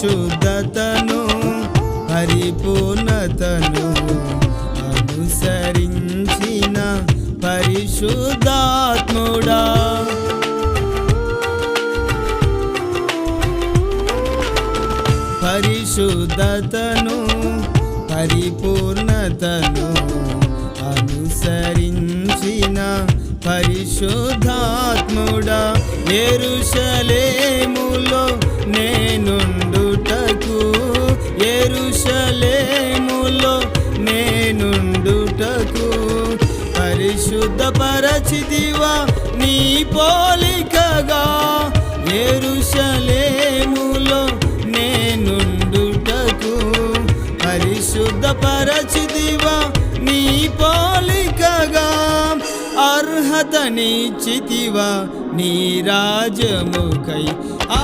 పరిశుద్ధతను పరిపూర్ణతను అనుసరించిన పరిశుద్ధాత్ముడా. పరిశుద్ధతను పరిపూర్ణతను అనుసరించిన పరిశుద్ధాత్ముడా. ఎరుషలే ఎరుషలేములో నేనుండుటకు పరిశుద్ధ పరచిదివా నీ పోలికగా ఎరుషలేములో నేనుండుటకు పరిశుద్ధ పరచిదివా నీ పోలికగా అర్హతనిచ్చితివా నీ రాజముకై. ఆ